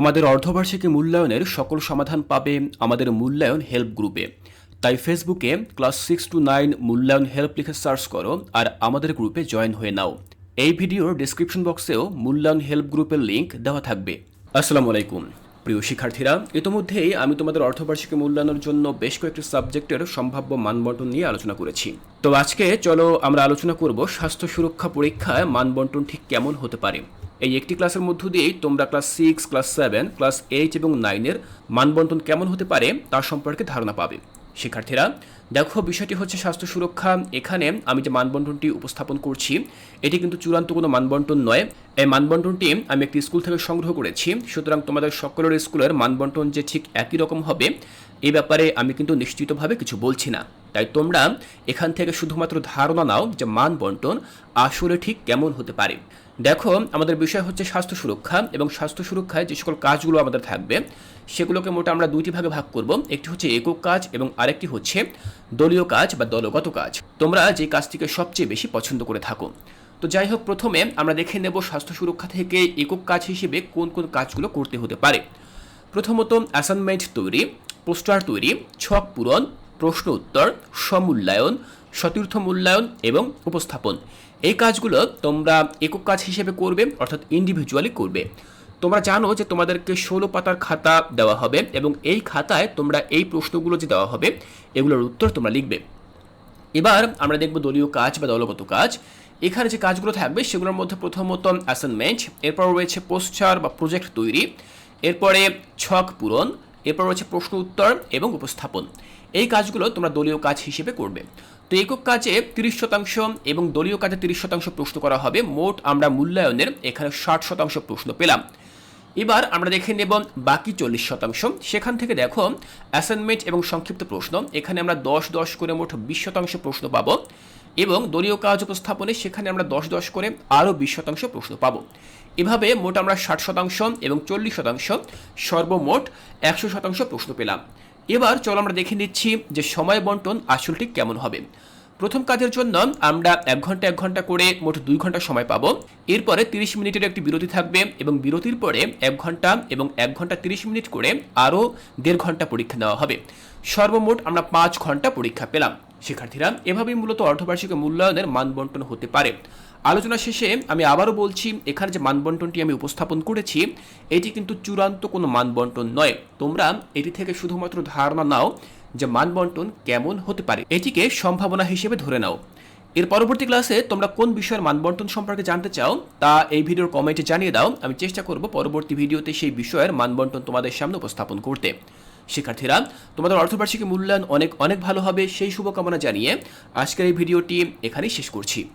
তোমাদের অর্ধবার্ষিকী মূল্যায়নের সকল সমাধান পাবে আমাদের মূল্যায়ন হেল্প গ্রুপে। তাই ফেসবুকে ক্লাস সিক্স টু নাইন মূল্যায়ন হেল্প লিখে সার্চ করো আর আমাদের গ্রুপে জয়েন হয়ে নাও। এই ভিডিওর ডিসক্রিপশন বক্সেও মূল্যায়ন হেল্প গ্রুপের লিঙ্ক দেওয়া থাকবে। আসসালামু আলাইকুম। প্রিয় শিক্ষার্থীরা, ইতোমধ্যেই আমি তোমাদের অর্ধবার্ষিকী মূল্যায়নের জন্য বেশ কয়েকটি সাবজেক্টের সম্ভাব্য মানবন্টন নিয়ে আলোচনা করেছি। তো আজকে চলো আমরা আলোচনা করব স্বাস্থ্য সুরক্ষা পরীক্ষায় মানবন্টন ঠিক কেমন হতে পারে। এই একটি ক্লাসের মধ্য দিয়েই তোমরা class six, class seven, class eight এবং নাইনের মানবন্টন কেমন হতে পারে তার সম্পর্কে ধারণা পাবে। শিক্ষার্থীরা, দেখো বিষয়টি হচ্ছে স্বাস্থ্য সুরক্ষা। এখানে আমি যে মানবন্টনটি উপস্থাপন করছি, এটি কিন্তু চূড়ান্ত কোনো মানবন্টন নয়। এই মানবন্টনটি আমি একটি স্কুল থেকে সংগ্রহ করেছি। সুতরাং তোমাদের সকলের স্কুলের মানবন্টন যে ঠিক একই রকম হবে এই ব্যাপারে আমি কিন্তু নিশ্চিতভাবে কিছু বলছি না। তাই তোমরা এখান থেকে শুধুমাত্র ধারণা নাও যে মান বন্টন আসলে ঠিক কেমন হতে পারে। দেখো, আমাদের বিষয় হচ্ছে স্বাস্থ্য সুরক্ষা এবং স্বাস্থ্য সুরক্ষায় যে সকল কাজগুলো আমাদের থাকবে, সেগুলোকে মোটা আমরা দুইটি ভাগে ভাগ করব। একটি হচ্ছে একক কাজ এবং আরেকটি হচ্ছে দলীয় কাজ বা দলগত কাজ। তোমরা যে কাজটিকে সবচেয়ে বেশি পছন্দ করে থাকো। তো যাই হোক, প্রথমে আমরা দেখে নেব স্বাস্থ্য সুরক্ষা থেকে একক কাজ হিসেবে কোন কোন কাজগুলো করতে হতে পারে। প্রথমত অ্যাসাইনমেন্ট তৈরি, পোস্টার তৈরি, ছক পূরণ প্রশ্ন উত্তর সমূল্যায়ন সতীর্থ মূল্যায়ন এবং উপস্থাপন। এই কাজগুলো তোমরা একক কাজ হিসেবে করবে, অর্থাৎ ইন্ডিভিজুয়ালি করবে। তোমরা জানো যে তোমাদেরকে ষোলো পাতার খাতা দেওয়া হবে এবং এই খাতায় তোমরা এই প্রশ্নগুলো যে দেওয়া হবে, এগুলোর উত্তর তোমরা লিখবে। এবার আমরা দেখব দলীয় কাজ বা দলগত কাজ। এখানে যে কাজগুলো থাকবে, সেগুলোর মধ্যে প্রথমত অ্যাসাইনমেন্ট এরপর রয়েছে পোস্টার বা প্রজেক্ট তৈরি, এরপরে ছক পূরণ, এরপর রয়েছে প্রশ্ন উত্তর এবং উপস্থাপন। এই কাজগুলো তোমরা দলীয় কাজ হিসেবে করবে। তো একক কাজে তিরিশ শতাংশ এবং দলীয় কাজে তিরিশ শতাংশ প্রশ্ন করা হবে। মোট আমরা মূল্যায়নের এখানে ষাট শতাংশ প্রশ্ন পেলাম। এবার আমরা দেখে নেব বাকি চল্লিশ শতাংশ। সেখান থেকে দেখো অ্যাসাইনমেন্ট এবং সংক্ষিপ্ত প্রশ্ন। এখানে আমরা দশ দশ করে মোট বিশ শতাংশ প্রশ্ন পাবো এবং দলীয় কাজ উপস্থাপনে সেখানে আমরা দশ দশ করে আরও বিশ শতাংশ প্রশ্ন পাবো। এভাবে মোট আমরা ষাট শতাংশ এবং চল্লিশ শতাংশ সর্বমোট একশো শতাংশ প্রশ্ন পেলাম। এবার চলো আমরা দেখে নিচ্ছি যে সময় বন্টন আসলটি কেমন হবে। প্রথম কাজের জন্য আমরা এক ঘণ্টা এক ঘণ্টা করে মোট দুই ঘণ্টা সময় পাব। এরপরে তিরিশ মিনিটের একটি বিরতি থাকবে এবং বিরতির পরে এক ঘণ্টা এবং এক ঘণ্টা তিরিশ মিনিট করে আরও দেড় ঘণ্টা পরীক্ষা নেওয়া হবে। সর্বমোট আমরা পাঁচ ঘণ্টা পরীক্ষা পেলাম। শিক্ষার্থীরা, এভাবেই মূলত অর্ধবার্ষিক মূল্যায়নের মানবন্টন হতে পারে। আলোচনা শেষে আমি আবারও বলছি, এখানে যে মানবন্টনটি আমি উপস্থাপন করেছি, এটি কিন্তু চূড়ান্ত কোনো মানবন্টন নয়। তোমরা এটি থেকে শুধুমাত্র ধারণা নাও যে মানবন্টন কেমন হতে পারে। এটিকে সম্ভাবনা হিসেবে ধরে নাও। এর পরবর্তী ক্লাসে তোমরা কোন বিষয়ের মানবন্টন সম্পর্কে জানতে চাও, তা এই ভিডিওর কমেন্টে জানিয়ে দাও। আমি চেষ্টা করব পরবর্তী ভিডিওতে সেই বিষয়ের মানবন্টন তোমাদের সামনে উপস্থাপন করতে। শিক্ষার্থীরা, তোমাদের অর্থবার্ষিকী মূল্যায়ন অনেক অনেক ভালো হবে, সেই শুভকামনা জানিয়ে আজকের এই ভিডিওটি এখানেই শেষ করছি।